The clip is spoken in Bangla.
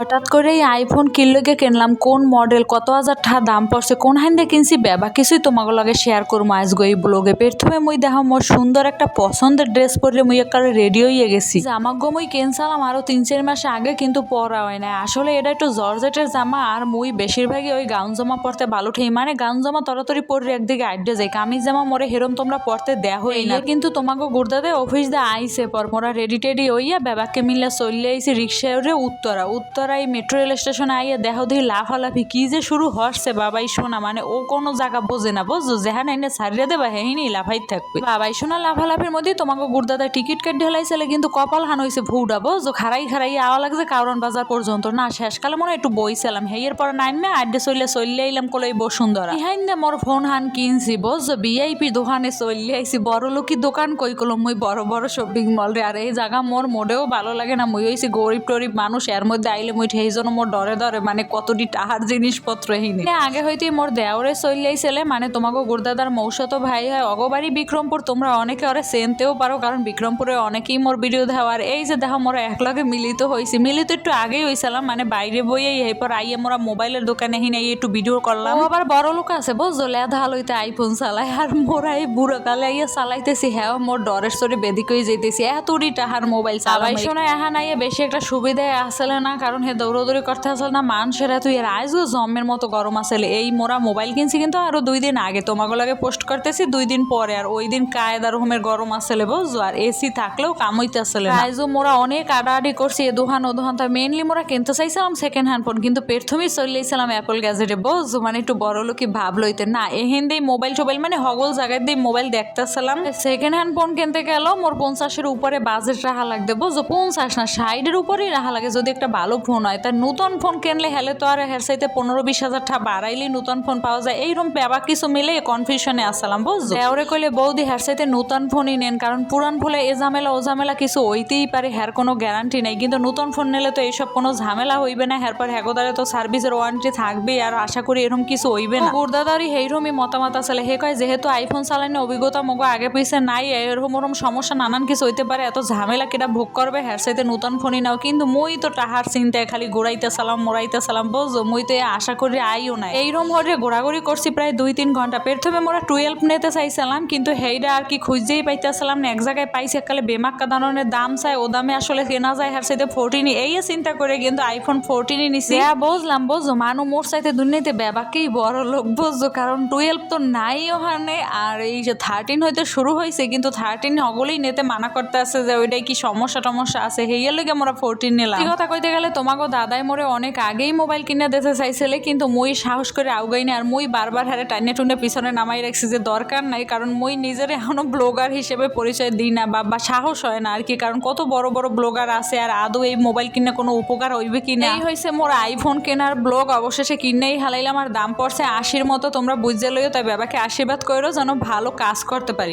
হঠাৎ করে এই আইফোন কিনলকে কিনলাম কোন মডেল কত হাজার টাকা দাম পড়ছে কোন হাইন্দে কিনছি বেবা কিছুই তোমাকে লগে শেয়ার করব আজ গই ব্লগে প্রথমে মুই দেখো মোর সুন্দর একটা পছন্দের ড্রেস পরে মুই একারে রেডি হয়ে গেছি। জামা গো মুই কিনছিলাম আরও তিন চার মাস আগে কিন্তু পরা হয় না আসলে এটা একটু জর্জেটের জামা আর মুই বেশিরভাগই ওই গাউন জামা পরতে ভালো ঠেই। মানে গাউন জামা তরাতরি পরে একদিকে আড্ডে যাই কামিজ জামা মরে হেরম তোমরা পরতে দেহই না। কিন্তু তোমাকে গুর্দাতে অফিস দে আইসে পর মোরা রেডি টেডি হইয়া বেবাকে মিলে চললে আইসি রিক্সায় উঠে উত্তরা উত্তরা এই মেট্রো রেল স্টেশনে আইয়া দেহ দেখি লাফালাফি কি যে শুরু হচ্ছে। বাবাই শোনা মানে ও কোনো জায়গা বোঝে না, বুঝছ? যেখানে এনে সারিয়ে দেবা হেহিনি লাফাই থাকবে। বাবাই শোনা, লাফালাফির মধ্যে তোমাকে গুর্দাদা টিকিট কাটি হেলাইছিলে, কিন্তু কপাল হান হয়েছে ভুডা, বুঝছ? খারাই খারাই আওয়া লাগছে কারণ বাজার পর্যন্ত। না, শেষকালে মনে একটু বইছিলাম। হেয়ের পর নাইমে আড্ডে চললে চললে আইলাম কলে এই বসুন্ধরা। ইহাইন দে মোর ফোন হান কিনছি, বুঝছ? বিআইপি দোকানে চললে আইছি। বড় লোকি দোকান কই কলম, মুই বড় বড় শপিং মল রে। আর এই জায়গা মোর মোটেও ভালো লাগে না। মুই হইছি গরিব টরিব মানুষ, এর মধ্যে আইলে মুই সেই জন্য মোর ডরে ডরে মানে কতটি টাহার জিনিসপত্র হিনি আগে হইতে মোর দেওরে চলে আইছিলে মানে তোমাকে গুরদাদার মৌসত ভাই হয় অগবাড়ি বিক্রমপুর তোমরা অনেকে ওরে চেনতেও পারো কারণ বিক্রমপুরে অনেকেই মোর ভিডিও দেওয়ার এই যে দেখো মোরা একলগে মিলিত হয়েছি মিলিত একটু আগেই হয়েছিলাম মানে বাইরে বইয়ে এরপর আইয়ে মোরা মোবাইলের দোকানে হিনে একটু ভিডিও করলাম। আবার বড় লোক আছে বুঝছ? লেধা লইতে আইফোন চালায় আর মোরা এই বুড়ো কালে আইয়া চালাইতেছি হ্যাঁ মোর ডরের সরে বেদিক হয়ে যেতেছি এতটি টাহার মোবাইল চালাই শোনা এহা নাই বেশি একটা সুবিধায় আসলে না কারণ হে দৌড়দৌড়ি করতে আসলে না, মানুষেরা তুই এর আইজও জমের মতো গরম আসলে। এই মোরা মোবাইল কিনছি কিন্তু আরও দুই দিন আগে। তোমাকে লাগে পোস্ট করতেছি দুই দিন পরে, আর ওই দিন কায়দা রকমের গরম আসলে, বুঝছ? আর এসি থাকলেও কামইতে আসলে আইজও মোরা অনেক আডাআডি করছি, এ দুহান ও দুহান। তো মেনলি মোরা কিনতে চাইছিলাম সেকেন্ড হ্যান্ড ফোন কিন্তু প্রথমেই চলেছিলাম অ্যাপল গ্যাজেটে বুঝছ? মানে একটু বড় লোকই ভাব লইতে। না এহেন দিয়ে মোবাইল টোবাইল মানে হগল জায়গায় দিয়ে মোবাইল দেখতেছিলাম। সেকেন্ড হ্যান্ড ফোন কিনতে গেল মোর পঞ্চাশের উপরে বাজেট রাখা লাগবে, বুঝছ? পঞ্চাশ না, ষাটের উপরেই রাখা লাগে। যদি একটা ভালো ফোন হয় তার নতুন ফোন কিনলে হেলে তো আর হের সাইতে পনেরো বিশ হাজার টাকা বাড়াইলে নতুন ফোন পাওয়া যায়। এইরকম পেবা কিছু মিলে কনফিউশনে আসলাম, বুঝছ? দেওরে কইলে বৌদি হের সাইতে নতুন ফোনই নেন, কারণ পুরান ফোনে এ ঝামেলা, ও ঝামেলা কিছু হইতেই পারে হ্যার কোনো গ্যারান্টি নেই। কিন্তু নতুন ফোন নিলে তো এইসব কোনো ঝামেলা হইবে না হ্যার পর হ্যাগোদারে তো সার্ভিসের ওয়ারেন্টি থাকবে আর আশা করি এরকম কিছু হইবে না। গুরদাদারি এইরকমই মতামত আসলে হে কয়, যেহেতু আইফোন চালানি অভিজ্ঞতা মগো আগে পিছে নাই, এরকম ওরকম সমস্যা নানান কিছু হইতে পারে, এত ঝামেলা কেটা ভোগ করবে হ্যার সাইতে নতুন ফোনই নাও। কিন্তু মুই তো টাহার চিন্তায় খালি ঘুরাইতে সালাম মোরাইতে সালাম বুঝো? মুই তো আশা করি আইও না এইরকম হরে ঘোরাঘুরি করছি প্রায় দুই তিন ঘণ্টা। প্রথমে মোরা টুয়েলভ নিতে চাইছিলাম কিন্তু হেইটা আর কি খুঁজতেই পাইতেছিলাম না। এক জায়গায় পাইছি একালে বেমাক্কা দাননের দাম চাই ও দামে আসলে কেনা যায় হ্যার সাইতে ফোরটিনই এই চিন্তা করে কিন্তু আইফোন ফোরটিনই নিছি। হ্যাঁ বুঝলাম বুঝো? মানু মোর সাইতে দুর্নীতি বেবাকেই বড় লোক বুঝছ কারণ টুয়েলভ তো নাই ওখানে আর এই যে থার্টিন হইতে শুরু হয়েছে কিন্তু থার্টিন অগলেই নেতে মানা করতে আছে যে ওইটাই কি সমস্যা টমস্যা আছে? হেইয়ের লেগে মোরা ফোরটিন নিলাম। কথা কইতে গেলে তোমাকে দাদাই মোরে অনেক আগেই মোবাইল কিনে দিতে চাইছিলে, কিন্তু মুই সাহস করে আউগাই না আর মুই বারবার হারে টাইনে টুনে পিছনে নামাই রাখছি যে দরকার নাই, কারণ মুই নিজের এখনও ব্লগার হিসেবে পরিচয় দিই না, বা সাহস হয় না আর কি, কারণ কত বড় বড় ব্লগার আছে, আর আদৌ এই মোবাইল কিনে কোনো উপকার হইবে কি না? এই হয়েছে মোর আইফোন কেনার ব্লগ, অবশেষে কিনেই হালাইলাম, আর দাম পড়ছে আশির মতো, তোমরা বুঝতে লইও তাই বাবাকে আশীর্বাদ করো যেন ভালো কাজ করতে পারি।